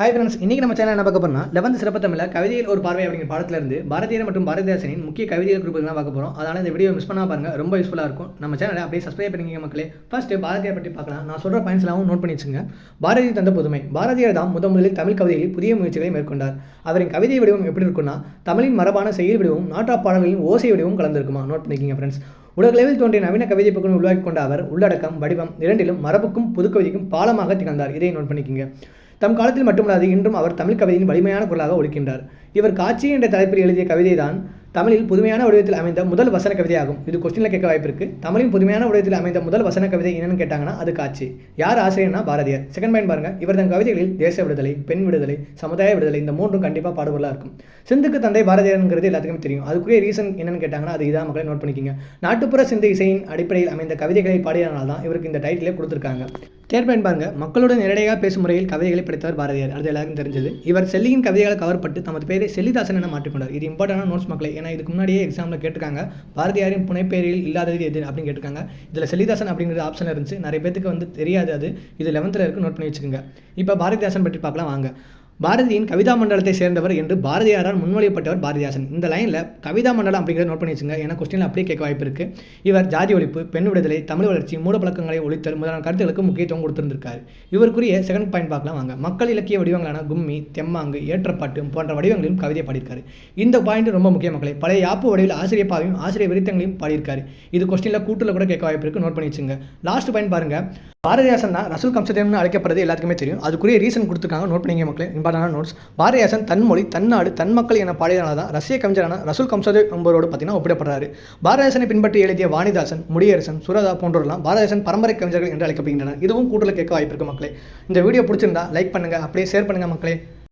Hi friends இன்றைக்கி நம்ம channel என்ன பார்க்க போகிறோம்னா லெவன்த் சிறப்பு தமிழில் கவிதையில் ஒரு பார்வை அப்படிங்கிற பாடத்திலிருந்து பாரதியார் மற்றும் பாரதிதாசனின் முக்கிய கவிதைகள் குறிப்புகள் பார்க்க போகிறோம் அதனால் இந்த வீடியோ மிஸ் பண்ணா பாருங்க ரொம்ப யூஸ்ஃபுல்லாக இருக்கும். நம்ம சேனலை அப்படியே சப்ஸ்கிரைப் பண்ணிக்கங்க மக்களே. ஃபர்ஸ்ட் பாரதியார் பற்றி பார்க்கலாம். நான் சொல்கிற பாயிண்ட்ஸ்லாம் நோட் பண்ணி வச்சுங்க பாரதி தந்த புதுமை. பாரதியார் தான் முத முதலில் தமிழ் கவிதைகளில் புதிய முயற்சிகளை மேற்கொண்டார். அவரின் கவிதை வடிவம் எப்படி இருக்குன்னா தமிழின் மரபான செயல் வடிவம் நாட்டாப் பாடல்களின் ஓசை வடிவம் கலந்துருக்குமா? நோட் பண்ணிக்கிங்க ஃப்ரெண்ட்ஸ் உலகளவில் தோன்றிய நவீன கவிதை பக்கம் உருவாக்கி கொண்ட அவர் உள்ளடக்கம் வடிவம் இரண்டிலும் மரபுக்கும் புதுக்கவிதைக்கும் பாலமாக திகழ்ந்தார். இதை நோட் பண்ணிக்கிங்க. தம் காலத்தில் மட்டுமல்லாது இன்றும் அவர் தமிழ் கவிதையின் வலிமையான குரலாக ஒழிக்கின்றார் இவர் காட்சி என்ற தலைப்பில் எழுதிய கவிதை தான் தமிழில் புதுமையான வடிவத்தில் அமைந்த முதல் வசன கவிதையாகும். இது கொஸ்டினில் கேட்க வாய்ப்பு தமிழின் புதுமையான வடிவத்தில் அமைந்த முதல் வசன கவிதை என்னன்னு கேட்டாங்கன்னா அது காட்சி. யார் ஆசிரியர்னா பாரதியார். செகண்ட் பாயிண்ட் பாருங்க. இவர் தன் கவிதைகளில் தேச விடுதலை பெண் விடுதலை சமுதாய விடுதலை இந்த மூன்றும் கண்டிப்பாக பாடுபொருளாக இருக்கும். சிந்துக்கு தந்தை பாரதியாருங்கிறது எல்லாத்துக்குமே தெரியும். அதுக்குரிய ரீசன் என்னன்னு கேட்டாங்கன்னா அது இதாக மக்களை நோட் பண்ணிக்கிங்க. நாட்டுப்புற சிந்து இசையின் அடிப்படையில் அமைந்த கவிதைகளை பாடியதனால தான் இவருக்கு இந்த டைட்டிலே கொடுத்துருக்காங்க. தேர்ட் பாருங்க. மக்களுடன் நேரடியாக பேசும் முறையில் கவிதைகளை படித்தவர் பாரதியார். அது எல்லாருக்கும் தெரிஞ்சது. இவர் செல்லியின் கவிதைகளை கவர்பட்டு தமது பேரை செல்லிதாசன் என மாற்றிக்கொண்டார். இது இம்பார்ட்டன்டான நோட்ஸ் மக்களை. ஏன்னா இதுக்கு முன்னாடியே எக்ஸாமில் கேட்டிருக்காங்க. பாரதியாரின் புனைப்பெயரில் இல்லாதது எது அப்படின்னு கேட்டிருக்காங்க. இதில் செல்லிதாசன் அப்படிங்கிற ஆப்ஷன் இருந்துச்சு. நிறைய பேத்துக்கு வந்து தெரியாது அது. இது லெவன்த்தில் இருக்கு. நோட் பண்ணி வச்சுக்கோங்க. இப்போ பாரதிதாசன் பற்றி பார்க்கலாம். வாங்க. பாரதியின் கவிதா மண்டலத்தை சேர்ந்தவர் என்று பாரதியாரால் முன்மொழியப்பட்டவர் பாரதிதாசன். இந்த லைனில் கவிதா மண்டலம் அப்படிங்கிறத நோட் பண்ணி வச்சுங்க. ஏன்னா கொஸ்டினில் அப்படியே கேட்க வாய்ப்பு இருக்கு. இவர் ஜாதி ஒழிப்பு பெண் விடுதலை தமிழ் வளர்ச்சி மூடப்பழக்கங்களை ஒழித்தல் முதலான கருத்துக்களுக்கு முக்கியத்துவம் கொடுத்திருந்திருக்காரு. இவருக்குரிய செகண்ட் பாயிண்ட் பார்க்கலாம் வாங்க. மக்கள் இலக்கிய வடிவங்களான கும்மி தெம்மாங்கு ஏற்றப்பாட்டு போன்ற வடிவங்களிலும் கவிதை பாடியிருக்காரு. இந்த பாயிண்ட் ரொம்ப முக்கிய மக்களை. பழைய யாப்பு வடிவில் ஆசிரியப்பாவையும் ஆசிரியர் விருத்தங்களையும் பாடியிருக்காரு. இது கொஸ்டினில் கூட்டில் கூட கேட்க வாய்ப்பு இருக்கு. நோட் பண்ணி வச்சுங்க. லாஸ்ட் பாயிண்ட் பாருங்க. பாரதியாசன் தான் ரசூல் கம்சதேவன் அழைக்கப்படுறது எல்லாத்துக்குமே தெரியும். அதுக்குரிய ரீசன் கொடுத்துருக்காங்க. நோட் பண்ணிங்க மக்களே. இம்பார்ட்டான நோட்ஸ் பாரதியாசன் தன் மொழி தன்னாடு தன் மக்கள் என பாடியதனால தான் ரஷ்ய கவிஞரான ரசூல் கம்சதேவ் என்பவரோடு பார்த்தீங்கன்னா ஒப்பிடப்படுறாரு. பாரதியாசனை பின்பற்றி எழுதிய வாணிதாசன் முடியரசன் சுரதா போன்றவர்களாம் பாரதியாசன் பரம்பரை கவிஞர்கள் என்று அழைக்கப்படுகின்றனர். இதுவும் கூட்டத்தில் கேட்க வாய்ப்பு இருக்கு மக்களே. இந்த வீடியோ பிடிச்சிருந்தா லைக் பண்ணுங்கள் அப்படியே ஷேர் பண்ணுங்கள் மக்களே.